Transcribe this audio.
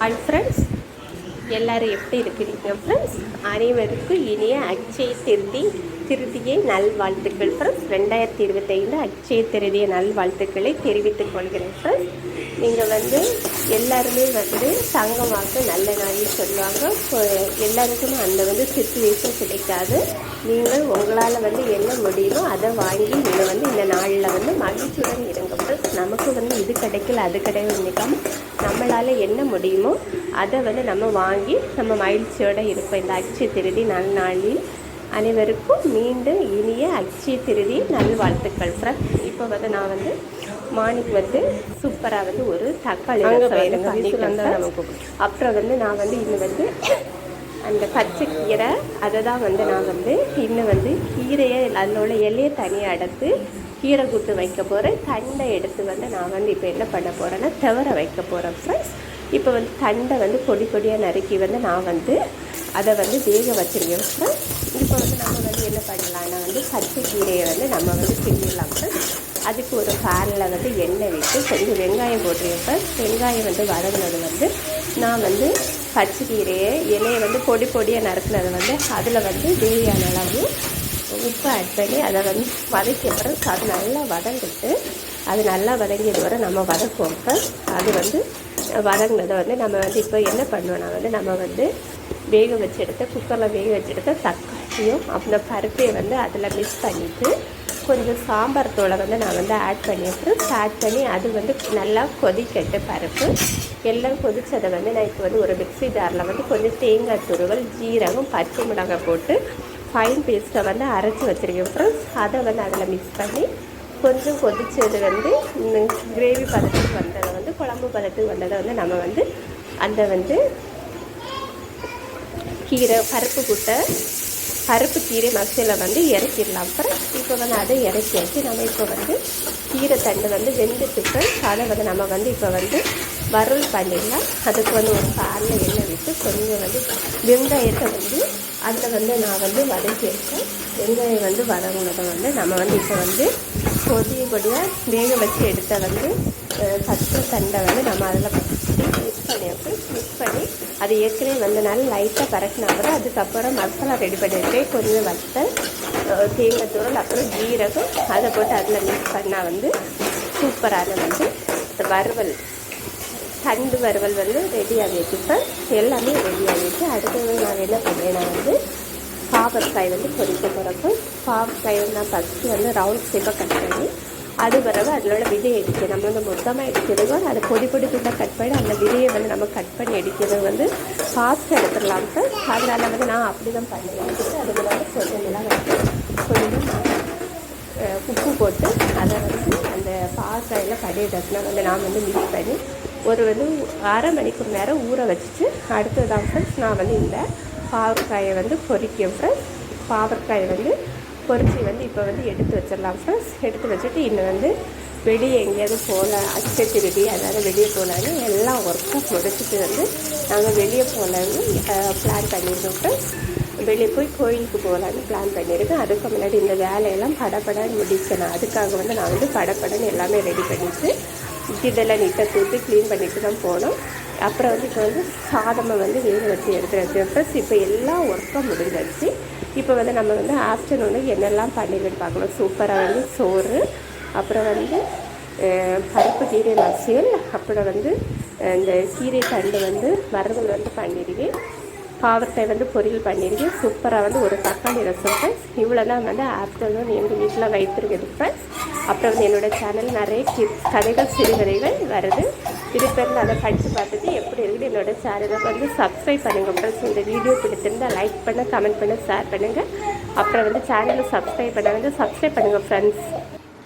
Hi friends எல்லோரும் எப்படி இருக்கிறீங்க? ஃப்ரெண்ட்ஸ் அனைவருக்கும் இனிய அச்சய திருதி திருதியை நல்வாழ்த்துக்கள். ஃப்ரெண்ட்ஸ் ரெண்டாயிரத்தி இருபத்தைந்து அச்சய திருதிய நல்வாழ்த்துக்களை தெரிவித்துக் கொள்கிறேன். ஃப்ரெண்ட்ஸ் நீங்கள் வந்து எல்லாருமே வந்து தங்கமாக நல்ல நாள்னு சொல்லுவாங்க. எல்லாருக்குமே அந்த வந்து சுச்சுவேஷன் கிடைக்காது. நீங்கள் உங்களால் வந்து என்ன முடியுமோ அதை வாங்கி நீங்கள் வந்து இந்த நாளில் வந்து மகிழ்ச்சியுடன் இருங்க. ஃப்ரெண்ட்ஸ் நமக்கு வந்து இது கிடைக்கல அது கிடையாது நினைக்காம நம்மளால் என்ன முடியுமோ அதை வந்து நம்ம வாங்கி நம்ம மகிழ்ச்சியோடு இருப்போம். இந்த அக்ஷய திருதி நல்நாளில் அனைவருக்கும் மீண்டும் இனிய அக்ஷய திருதி நல்வாழ்த்துக்கள். ஃப்ரெண்ட்ஸ் இப்போ வந்து நான் வந்து மார்னிங் வந்து சூப்பராக வந்து ஒரு தக்காளி. அப்புறம் வந்து நான் வந்து இன்னும் வந்து அந்த பச்சை கீரை அதை தான் வந்து நான் வந்து இன்னும் வந்து கீரையை அதில் உள்ள இலையை தனியாக எடுத்து கீரை கூட்டு வைக்க போகிறேன் தண்டை எடுத்து வந்து நான் வந்து இப்போ என்ன பண்ண போகிறேன்னா துவர வைக்க போகிறேன் ஃப்ரெண்ட்ஸ் இப்போ வந்து தண்டை வந்து பொடி பொடியாக நறுக்கி வந்து நான் வந்து அதை வந்து வேக வச்சுருக்கேன் ஃப்ரெண்ட்ஸ் இப்போ வந்து நம்ம வந்து என்ன பண்ணலாம்னா வந்து பச்சை கீரையை வந்து நம்ம வந்து கிண்டிடலாம் ஃப்ரெண்ட்ஸ் அதுக்கு ஒரு பேனில் வந்து எண்ணெய் விட்டு கொஞ்சம் வெங்காயம் போட்டுருவேன் ஃப்ரெண்ட்ஸ் வெங்காயம் வந்து வதங்கினது வந்து நான் வந்து பச்சை கீரையை இலையை வந்து பொடி பொடியாக நறுக்கினது வந்து அதில் வந்து தேவையான அளவு உப்பு ஆட் பண்ணி அதை வந்து வதக்கி அப்புறம் அது நல்லா வதங்கிட்டு அது நல்லா வதங்கியது வரை நம்ம வதக்குவோம். இப்போ அது வந்து வதங்கினதை வந்து நம்ம வந்து இப்போ என்ன பண்ணுவோம்னா வந்து நம்ம வந்து வேக வச்சு குக்கரில் வேக வச்சு தக்காளியும் அப்புறம் பருப்பையை வந்து அதில் மிக்ஸ் பண்ணிவிட்டு கொஞ்சம் சாம்பார் தூளை வந்து நான் வந்து ஆட் பண்ணிவிட்டு ஆட் பண்ணி அது வந்து நல்லா கொதிக்கட்டு பருப்பு. எல்லாம் கொதித்ததை வந்து நான் இப்போ வந்து ஒரு மிக்சி ஜாரில் வந்து கொஞ்சம் தேங்காய் துருவல் ஜீரகம் பச்சை மிளகாய் போட்டு ஃபைன் பேஸ்ட்டை வந்து அரைச்சி வச்சுருக்கேன் ஃப்ரெண்ட்ஸ் அதை வந்து அதில் மிக்ஸ் பண்ணி கொஞ்சம் கொதிச்சது வந்து கிரேவி பதத்துக்கு வந்ததை வந்து குழம்பு பதத்துக்கு வந்ததை வந்து நம்ம வந்து அந்த வந்து கீரை பருப்பு குட்டை பருப்பு கீரை மசியில் வந்து இறக்கிடலாம் அப்புறம் இப்போ வந்து அதை இறக்கியாச்சு நம்ம இப்போ வந்து கீரை தண்டு வந்து வெந்துட்டு அதை வந்து நம்ம வந்து இப்போ வந்து வறுவல் பண்ணிடலாம். அதுக்கு வந்து ஒரு பாலில் எண்ணெய் விட்டு கொஞ்சம் வந்து வெங்காயத்தை வந்து அதில் வந்து நான் வந்து வதக்கியிருக்கேன். வெங்காயம் வந்து வதங்கினதை வந்து நம்ம வந்து இப்போ வந்து கொதிய கொடியாக வேக வச்சு எடுத்த வந்து பச்சை தண்டை வந்து நம்ம அதில் மிக்ஸ் பண்ணியாச்சு மிக்ஸ் பண்ணி அது ஏற்கனவே வந்து நல்லா லைட்டாக பறக்கினா கூட அதுக்கப்புறம் மசாலா ரெடி பண்ணிருக்கேன் கொஞ்சம் வத்தல் தேங்காய் தூரல் அப்புறம் ஜீரகம் அதை போட்டு அதில் மிக்ஸ் பண்ணால் வந்து சூப்பரான வந்து இந்த வறுவல் தண்டு வறுவல் வந்து ரெடி ஆகிடுச்சு. இப்போ எல்லாமே ரெடி ஆகிடுச்சு. அடுத்தது நான் என்ன பண்ணேன்னா வந்து பாவற்காய் வந்து பொரிக்க போகிறப்போ பாவற்காய் நான் ஃபஸ்ட்டு வந்து ரவுண்ட் ஷேப்பாக கட் பண்ணி அது பிறகு அதில் உள்ள விதையை எடுத்து நம்ம வந்து மொத்தமாக எடுக்கிறதுக்கும் அதை பொடி பொடி துண்டாக கட் பண்ணி அந்த விதையை வந்து நம்ம கட் பண்ணி எடுக்கிறது வந்து ஃபாஸ்ட்டாக எடுத்துடலாம். சார் அதனால் வந்து நான் அப்படி தான் பண்ணுவேன் எடுத்து அதுக்கு வந்து கொஞ்சம் கொஞ்சம் உப்பு போட்டு அதை வந்து அந்த பாவக்காயில் கடையை தட்டினா வந்து நான் வந்து மிக்ஸ் பண்ணி ஒரு வந்து அரை மணிக்கு நேரம் ஊற வச்சுட்டு அடுத்ததான் ஃப்ரெண்ட்ஸ் நான் வந்து இந்த பாவற்காயை வந்து பொறிக்கும் ஃப்ரெண்ட்ஸ் பாவற்காயை வந்து பொறிச்சி வந்து இப்போ வந்து எடுத்து வச்சிடலாம் ஃப்ரெண்ட்ஸ் எடுத்து வச்சுட்டு இன்னும் வந்து வெளியே எங்கேயாவது போகலாம். அச்சை திருடி அதாவது வெளியே போகலான்னு எல்லா ஒர்க்கும் முடிச்சுட்டு வந்து நாங்கள் வெளியே போகலான்னு பிளான் பண்ணியிருக்கோம் ஃப்ரெண்ட்ஸ் வெளியே போய் கோயிலுக்கு போகலான்னு பிளான் பண்ணியிருக்கேன் அதுக்கு முன்னாடி இந்த வேலையெல்லாம் படப்படன்னு முடிக்கணும். அதுக்காக வந்து நான் வந்து படப்படன்னு எல்லாமே ரெடி பண்ணிவிட்டு இதெல்லாம் நீட்டாக தூத்து க்ளீன் பண்ணிட்டு தான் போனோம். அப்புறம் வந்து இப்போ வந்து சாதமாக வந்து வேக வச்சு எடுத்து வச்சேன் ப்ளஸ் இப்போ எல்லா ஒர்க்கும் முடிஞ்சிருச்சு. இப்போ வந்து நம்ம வந்து ஆஃப்டர்நூனு என்னெல்லாம் பண்ணிடுன்னு பார்க்கணும். சூப்பராக வந்து சோறு அப்புறம் வந்து பருப்பு கீரை மசியல் அப்புறம் வந்து இந்த கீரை தண்டு வந்து வறுவல் வந்து பண்ணிடுவேன் பாவக்காய் வந்து பொரியல் பண்ணிடுவேன் சூப்பராக வந்து ஒரு தக்காளி ரசம் ஃப்ரெண்ட்ஸ் இவ்வளோ தான் வந்து ஆஃப்டர்நூன் எங்கள் வீட்டில் வைத்திருக்குது ஃப்ரெண்ட்ஸ் அப்புறம் வந்து என்னோட சேனல் நிறைய கிட்ஸ் கதைகள் சிறுகதைகள் வருது. திருப்பேரில் அதை படித்து பார்த்துட்டு எப்படி இருக்குது என்னோட சேனலை வந்து சப்ஸ்கிரைப் பண்ணுங்கள் ஃப்ரெண்ட்ஸ் இந்த வீடியோ பிடிச்சிருந்தால் லைக் பண்ண கமெண்ட் பண்ண ஷேர் பண்ணுங்கள் அப்புறம் வந்து சேனலை சப்ஸ்கிரைப் பண்ண வந்து சப்ஸ்கிரைப் பண்ணுங்கள் ஃப்ரெண்ட்ஸ்